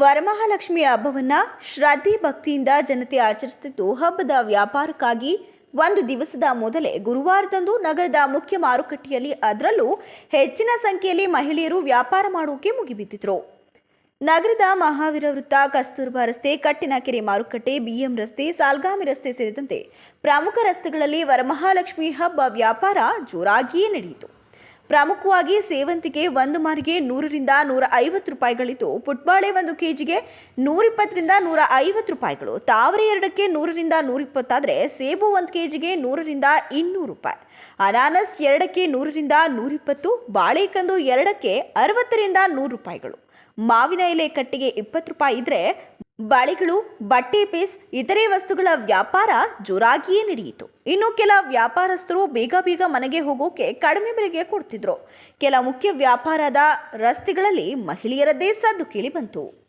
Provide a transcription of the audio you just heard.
ವರಮಹಾಲಕ್ಷ್ಮಿ ಹಬ್ಬವನ್ನ ಶ್ರದ್ಧೆ ಭಕ್ತಿಯಿಂದ ಜನತೆ ಆಚರಿಸುತ್ತಿದ್ದು ಹಬ್ಬದ ವ್ಯಾಪಾರಕ್ಕಾಗಿ ಒಂದು ದಿವಸದ ಮೊದಲೇ ಗುರುವಾರದಂದು ನಗರದ ಮುಖ್ಯ ಮಾರುಕಟ್ಟೆಯಲ್ಲಿ ಅದರಲ್ಲೂ ಹೆಚ್ಚಿನ ಸಂಖ್ಯೆಯಲ್ಲಿ ಮಹಿಳೆಯರು ವ್ಯಾಪಾರ ಮಾಡೋಕೆ ಮುಗಿಬಿದ್ದಿದ್ರು. ನಗರದ ಮಹಾವೀರ ವೃತ್ತ ಕಸ್ತೂರ್ಬಾ ರಸ್ತೆ, ಕಟ್ಟಿನಕೆರೆ ಮಾರುಕಟ್ಟೆ, ಬಿಎಂ ರಸ್ತೆ, ಸಾಲ್ಗಾಮಿ ರಸ್ತೆ ಸೇರಿದಂತೆ ಪ್ರಮುಖ ರಸ್ತೆಗಳಲ್ಲಿ ವರಮಹಾಲಕ್ಷ್ಮಿ ಹಬ್ಬ ವ್ಯಾಪಾರ ಜೋರಾಗಿಯೇ ನಡೆಯಿತು. ಪ್ರಮುಖವಾಗಿ ಸೇವಂತಿಗೆ ಒಂದು ಮಾರಿಗೆ ನೂರರಿಂದ ನೂರ ಐವತ್ತು ರೂಪಾಯಿಗಳಿದ್ದು ಪುಟ್ಬಾಳೆ ಒಂದು ಕೆಜಿಗೆ ನೂರಿಪ್ಪತ್ತರಿಂದ ನೂರ ಐವತ್ತು ರೂಪಾಯಿಗಳು. ತಾವರೆ ಎರಡಕ್ಕೆ ನೂರರಿಂದ ನೂರಿಪ್ಪತ್ತಾದರೆ ಸೇಬು ಒಂದು ಕೆಜಿಗೆ ನೂರರಿಂದ ಇನ್ನೂರು ರೂಪಾಯಿ. ಅನಾನಸ್ ಎರಡಕ್ಕೆ ನೂರರಿಂದ ನೂರಿಪ್ಪತ್ತು ಬಾಳೆಕಂದು ಎರಡಕ್ಕೆ ಅರವತ್ತರಿಂದ ನೂರು ರೂಪಾಯಿಗಳು. ಮಾವಿನ ಎಲೆ ಕಟ್ಟಿಗೆ ಇಪ್ಪತ್ತು ರೂಪಾಯಿ ಇದ್ರೆ ಬಳೆಗಳು, ಬಟ್ಟೆ ಪೀಸ್, ಇತರೆ ವಸ್ತುಗಳ ವ್ಯಾಪಾರ ಜೋರಾಗಿಯೇ ನಡೆಯಿತು. ಇನ್ನು ಕೆಲ ವ್ಯಾಪಾರಸ್ಥರು ಬೇಗ ಬೇಗ ಮನೆಗೆ ಹೋಗೋಕೆ ಕಡಿಮೆ ಬೆಲೆಗೆ ಕೊಡ್ತಿದ್ರು. ಕೆಲ ಮುಖ್ಯ ವ್ಯಾಪಾರದ ರಸ್ತೆಗಳಲ್ಲಿ ಮಹಿಳೆಯರದ್ದೇ ಸದ್ದು ಕೇಳಿ ಬಂತು